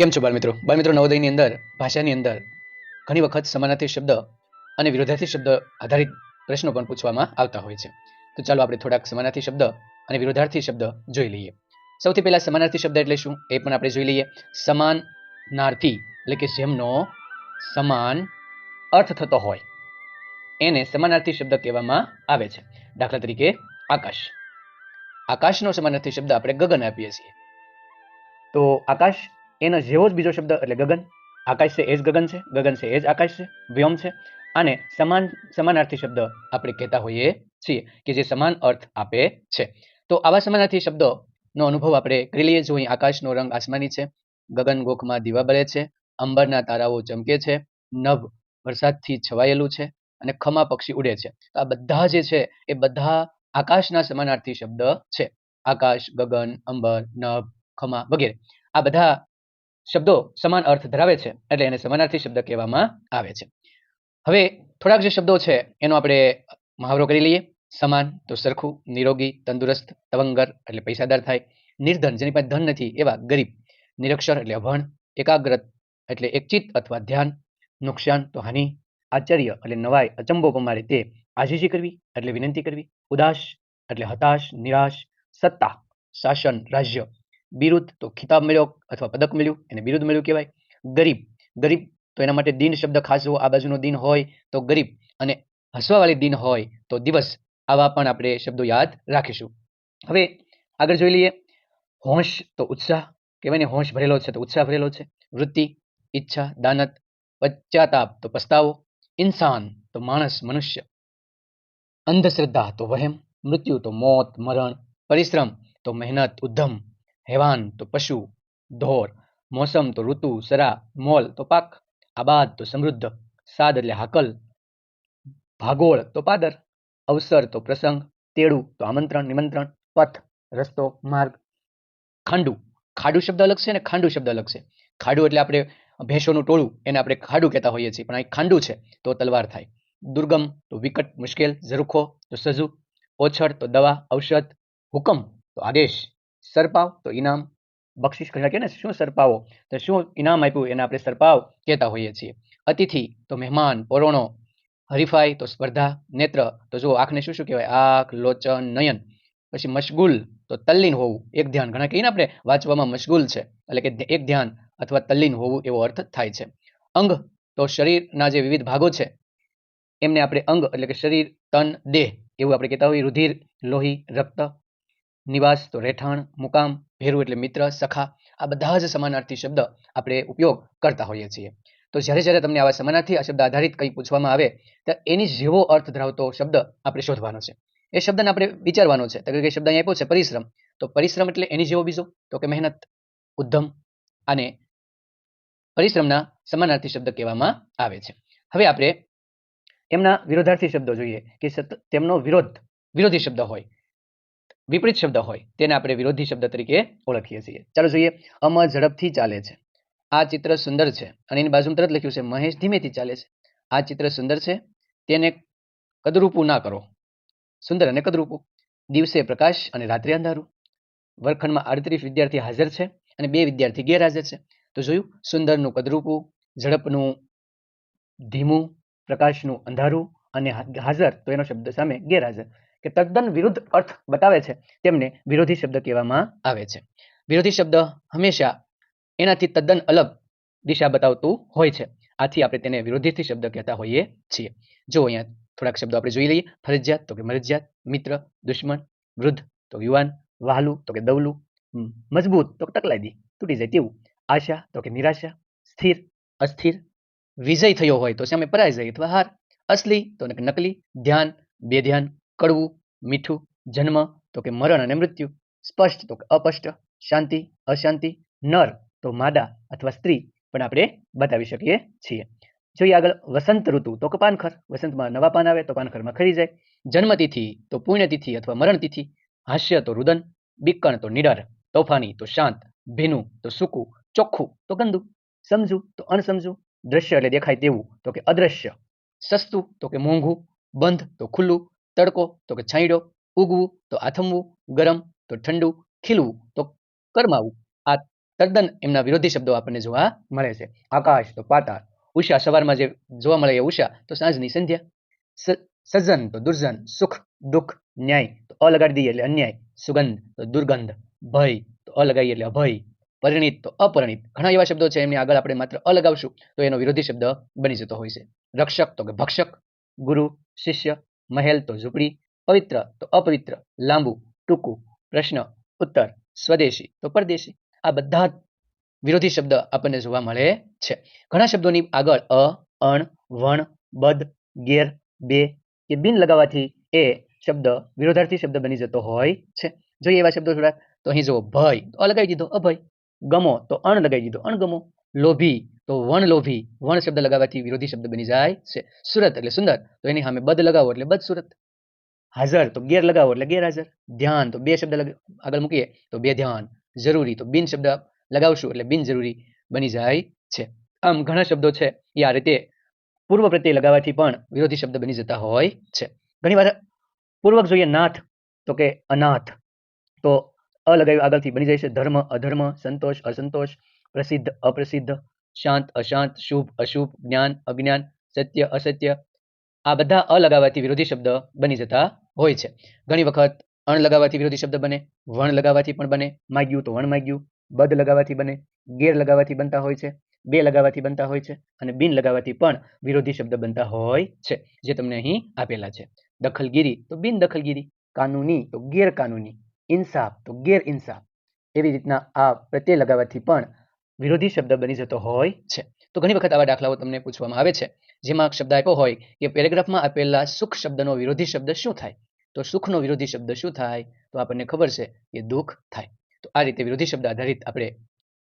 કેમ છો બાળમિત્રો? બાળમિત્રો, નવોદયની અંદર, ભાષાની અંદર ઘણી વખત સમાનાર્થી શબ્દ અને વિરોધાર્થી શબ્દ આધારિત પ્રશ્નો પણ પૂછવામાં આવતા હોય છે. તો ચાલો આપણે થોડાક સમાનાર્થી શબ્દ અને વિરોધાર્થી શબ્દ જોઈ લઈએ. સૌથી પહેલા સમાનાર્થી શબ્દ એટલે શું? એ પણ આપણે જોઈ લઈએ. સમાનાર્થી એટલે કે જેમનો સમાન અર્થ થતો હોય. એને સમાનાર્થી શબ્દ કહેવામાં આવે છે. દાખલા તરીકે, આકાશ. આકાશનો સમાનાર્થી શબ્દ આપણે ગગન આપીએ છીએ. તો આકાશ એનો જેવો જ બીજો શબ્દ એટલે ગગન. આકાશ છે એ જ ગગન છે ગગન છે એ જ આકાશ છે, વ્યોમ છે. અને સમાન, સમાનાર્થી શબ્દ આપણે કહેતા હોઈએ છીએ કે જે સમાન અર્થ આપે છે. તો આવા સમાનાર્થી શબ્દોનો અનુભવ આપણે કરી લઈએ જો અહીં આકાશનો રંગ આસમાની છે. ગગન ગોખમાં દીવા બળે છે. અંબરના તારાઓ ચમકે છે. નભ વરસાદથી છવાયેલું છે અને ખમા પક્ષી ઉડે છે. આ બધા જે છે એ બધા આકાશના સમાનાર્થી શબ્દ છે. આકાશ, ગગન, અંબર, નભ, ખમા વગેરે. આ બધા શબ્દો સમાન અર્થ ધરાવે છે, એટલે એને સમાનાર્થી શબ્દ કહેવામાં આવે છે. હવે થોડાક જે શબ્દો છે, એનો આપણે મહાવરો કરી લઈએ. સમાન તો સરખું, નિરોગી, તંદુરસ્ત, તવંગર, એટલે પૈસાદાર થાય. નિર્ધન, જેની પાસે ધન નથી, એવા ગરીબ, નિરક્ષર, એટલે અભણ, એકાગ્રત, એટલે એકચિત અથવા ધ્યાન, નુકસાન તો હાનિ, આશ્ચર્ય, એટલે નવાઈ, અચંબો પમારે તે આજીજી કરવી, એટલે વિનંતી કરવી, ઉદાસ, એટલે હતાશ, નિરાશ, સત્તા, શાસન, રાજ્ય બિરુદ, તો ખિતાબ મળ્યો અથવા પદક મળ્યું, એને બિરુદ મળ્યું કહેવાય. ગરીબ ગરીબ, તો એના માટે દિન શબ્દ ખાસ આ બાજુનો દિન હોય તો ગરીબ અને હસવાવાળી દિન હોય તો દિવસ, આવા પણ આપણે શબ્દો યાદ રાખીશું. હવે આગળ જોઈ લઈએ. હોંશ તો ઉત્સાહ, કહેવાય ને હોંશ ભરેલો છે, તો ઉત્સાહ ભરેલો છે. વૃત્તિ, ઈચ્છા, દાનત, પશ્ચાતાપ તો પસ્તાવો. ઇન્સાન તો માણસ, મનુષ્ય. અંધશ્રદ્ધા તો વહેમ. મૃત્યુ તો મોત, મરણ. પરિશ્રમ તો મહેનત, ઉદ્ધમ. હેવાન તો પશુ, ધોર, મોસમ તો ઋતુ, સરા, મોલ તો પાક, આબાદ તો સમૃદ્ધ, સાદ એટલે હાકલ, ભાગોળ તો પાદર, અવસર તો પ્રસંગ, તેડું તો આમંત્રણ, નિમંત્રણ, પથ, રસ્તો, માર્ગ, ખાંડુ, ખાડુ શબ્દ અલગ છે અને ખાંડુ શબ્દ અલગ છે ખાડુ એટલે આપણે ભેંસોનું ટોળું, એને આપણે ખાડું કહેતા હોઈએ છીએ, પણ અહીં ખાંડુ છે, તો તલવાર થાય. દુર્ગમ તો વિકટ, મુશ્કેલ, ઝરૂખો તો સજુ, ઓછળ તો દવા, ઔષધ, હુકમ તો આદેશ. સરપાવ, તો ઇનામ બક્ષિસ કહે ને, શું સરપાવો? તો શું ઇનામ આપ્યું? એને આપણે સરપાવ કહેતા હોઈએ છીએ. અતિથિ, તો મહેમાન, પરોણો, હરીફાઈ, તો સ્પર્ધા, નેત્ર, તો જો આંખને શું શું કહેવાય? આંખ, લોચન, નયન. પછી મશગુલ, તો તલ્લીન હોવું, એક ધ્યાન. ઘણા કહીએ ને આપણે, વાંચવામાં મશગુલ છે, એટલે કે એક ધ્યાન અથવા તલ્લીન હોવું એવો અર્થ થાય છે. અંગ, તો શરીરના જે વિવિધ ભાગો છે, એમને આપણે અંગ એટલે કે શરીર, તન, દેહ, એવું આપણે કહેતા હોઈએ. રુધિર, લોહી, રક્ત નિવાસ, તો રહેઠાણ, મુકામ, ભેરુ એટલે મિત્ર, સખા, આ બધા જ સમાનાર્થી શબ્દ આપણે ઉપયોગ કરતા હોઈએ છીએ. તો જ્યારે જ્યારે તમને આવા સમાનાર્થી આ શબ્દ આધારિત કંઈ પૂછવામાં આવે, તો એની જેવો અર્થ ધરાવતો શબ્દ આપણે શોધવાનો છે. એ શબ્દને આપણે વિચારવાનો છે. તો કે શબ્દ અહીં આપ્યો છે, પરિશ્રમ. તો પરિશ્રમ એટલે એની જેવો બીજો? તો કે મહેનત, ઉદ્ધમ અને પરિશ્રમના સમાનાર્થી શબ્દ કહેવામાં આવે છે. હવે આપણે એમના વિરોધાર્થી શબ્દો જોઈએ કે તેમનો વિરોધ, વિરોધી શબ્દ હોય. વિપરીત શબ્દ હોય, તેને આપણે વિરોધી શબ્દ તરીકે ઓળખીએ છીએ. ચાલો જોઈએ અમ ઝડપથી ચાલે છે. આ ચિત્ર સુંદર છે અને એની બાજુમાં તરત લખ્યું છે, મહેશ ધીમેથી ચાલે છે. આ ચિત્ર સુંદર છે, તેને કદરૂપું ના કરો. સુંદર અને કદરૂપું. દિવસે પ્રકાશ અને રાત્રે અંધારું. વર્ગખંડમાં આડત્રીસ વિદ્યાર્થી હાજર છે અને બે વિદ્યાર્થી ગેરહાજર છે. તો જોયું, સુંદરનું કદરૂપું, ઝડપનું, ધીમું, પ્રકાશનું અંધારું અને હાજર, તો એનો શબ્દ સામે ગેરહાજર. કે તદ્દન વિરુદ્ધ અર્થ બતાવે છે, તેમને વિરોધી શબ્દ કહેવામાં આવે છે. વિરોધી શબ્દ હંમેશા એનાથી તદ્દન અલગ દિશા બતાવતું હોય છે. આથી આપણે તેને વિરોધીથી શબ્દ કહેતા હોઈએ છીએ. જો અહીંયા થોડાક શબ્દો આપણે જોઈ લઈએ. ફરજિયાત, તો કે મરજિયાત. મિત્ર, દુશ્મન, વૃદ્ધ, તો યુવાન. વહાલું, તો કે દવલું. મજબૂત, તો કે તકલાદી તૂટી જાય તેવું. આશા, તો કે નિરાશા. સ્થિર, અસ્થિર. વિજય થયો હોય તો સામે પરાજય અથવા હાર. અસલી, તો નકલી. ધ્યાન, બેધ્યાન કડવું, મીઠું, જન્મ, તો કે મરણ અને મૃત્યુ, સ્પષ્ટ તો કે અપષ્ટ, શાંતિ, અશાંતિ, નર તો માદા અથવા સ્ત્રી, પણ આપણે બતાવી શકીએ છીએ. જોઈએ આગળ વસંત ઋતુ, તો કે પાનખર, વસંતમાં નવા પાન આવે તો પાનખરમાં ખરી જાય. જન્મતિથિ તો પુણ્યતિથિ અથવા મરણતિથિ, હાસ્ય તો રુદન, બીકણ તો નિડર, તોફાની તો શાંત, ભીનું તો સૂકું, ચોખ્ખું તો ગંદુ, સમજુ તો અણસમજુ, દ્રશ્ય એટલે દેખાય તેવું, તો કે અદ્રશ્ય. સસ્તું તો કે મોંઘું, બંધ તો ખુલ્લું તડકો તો કે છાંયડો, ઉગવું તો આથમવું, ગરમ તો ઠંડુ, ખીલવું તો કરમાવું. આ તદ્દન એમના વિરોધી શબ્દો આપણને જોવા મળે છે. આકાશ તો પાતાળ, ઉષા સવારમાં જે જોવા મળે એ ઉષા તો સાંજની સંધ્યા. સ- સજ્જન તો દુર્જન, સુખ, દુઃખ, ન્યાય તો અ એટલે અન્યાય, સુગંધ તો દુર્ગંધ, ભય તો અ એટલે અભય, પરિણીત તો અપરિણિત. ઘણા એવા શબ્દો છે એમની આગળ આપણે માત્ર અ લગાવશું તો એનો વિરોધી શબ્દ બની જતો હોય છે. રક્ષક તો કે ભક્ષક, ગુરુ, શિષ્ય મહેલ તો ઝૂંપડી, પવિત્ર તો અપવિત્ર, લાંબુ, ટૂંકું, પ્રશ્ન, ઉત્તર, સ્વદેશી તો પરદેશી. આ બધા વિરોધી શબ્દ આપણને જોવા મળે છે. ઘણા શબ્દોની આગળ અ, અણ, વણ, બદ, ગેર, બે કે બિન લગાવવાથી એ શબ્દ વિરોધાર્થી શબ્દ બની જતો હોય છે. જોઈએ એવા શબ્દો થોડા તો અહીં જુઓ ભય, તો અ લગાવી દીધો, અભય. ગમો, તો અણ લગાવી દીધો, અણગમો. લોભી તો વણ લોભી વણ શબ્દ લગાવવાથી વિરોધી શબ્દ બની જાય છે સુરત એટલે સુંદર તો એની સામે બદ લગાવો એટલે બદ સુરત હાજર તો ગેર લગાવો એટલે ગેરહાજર ધ્યાન તો બે શબ્દ લગ- આગળ મૂકીએ તો બે ધ્યાન જરૂરી તો બિન શબ્દ લગાવશું એટલે બિનજરૂરી બની જાય છે આમ ઘણા શબ્દો છે એ આ રીતે પૂર્વ પ્રત્યય લગાવવાથી પણ વિરોધી શબ્દ બની જતા હોય છે ઘણીવાર પૂર્વક જોઈએ નાથ તો કે અનાથ તો અ લગાવી આગળથી બની જાય છે ધર્મ અધર્મ સંતોષ અસંતોષ પ્રસિદ્ધ અપ્રસિદ્ધ શાંત, અશાંત, શુભ, અશુભ, જ્ઞાન, અજ્ઞાન, સત્ય, અસત્ય, આ બધા અ લગાવવાથી વિરોધી શબ્દ બની જતા હોય છે. ઘણી વખત અણ લગાવવાથી વિરોધી શબ્દ બને વણ લગાવવાથી પણ બને, માગ્યું તો વણ માગ્યું, બદ લગાવવાથી બને, ગેર લગાવવાથી બનતા હોય છે, બે લગાવવાથી બનતા હોય છે અને બિન લગાવવાથી પણ વિરોધી શબ્દ બનતા હોય છે, જે તમને અહીં આપેલા છે. દખલગીરી તો બિન દખલગીરી, કાનૂની તો ગેરકાનૂની, ઇન્સાફ તો ગેર ઇન્સાફ, એવી રીતના આ પ્રત્યય લગાવવાથી પણ વિરોધી શબ્દ બની જતો હોય છે. તો ઘણી વખત આવા દાખલાઓ તમને પૂછવામાં આવે છે, જેમાં શબ્દ આપ્યો હોય કે પેરેગ્રાફમાં આપેલા સુખ શબ્દનો વિરોધી શબ્દ શું થાય? તો સુખનો વિરોધી શબ્દ શું થાય? તો આપણને ખબર છે કે દુઃખ થાય. તો આ રીતે વિરોધી શબ્દ આધારિત આપણે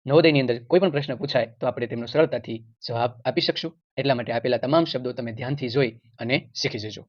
નવોદયની અંદર કોઈ પણ પ્રશ્ન પૂછાય તો આપણે તેમનો સરળતાથી જવાબ આપી શકશું. એટલા માટે આપેલા તમામ શબ્દો તમે ધ્યાનથી જોઈ અને શીખી જજો.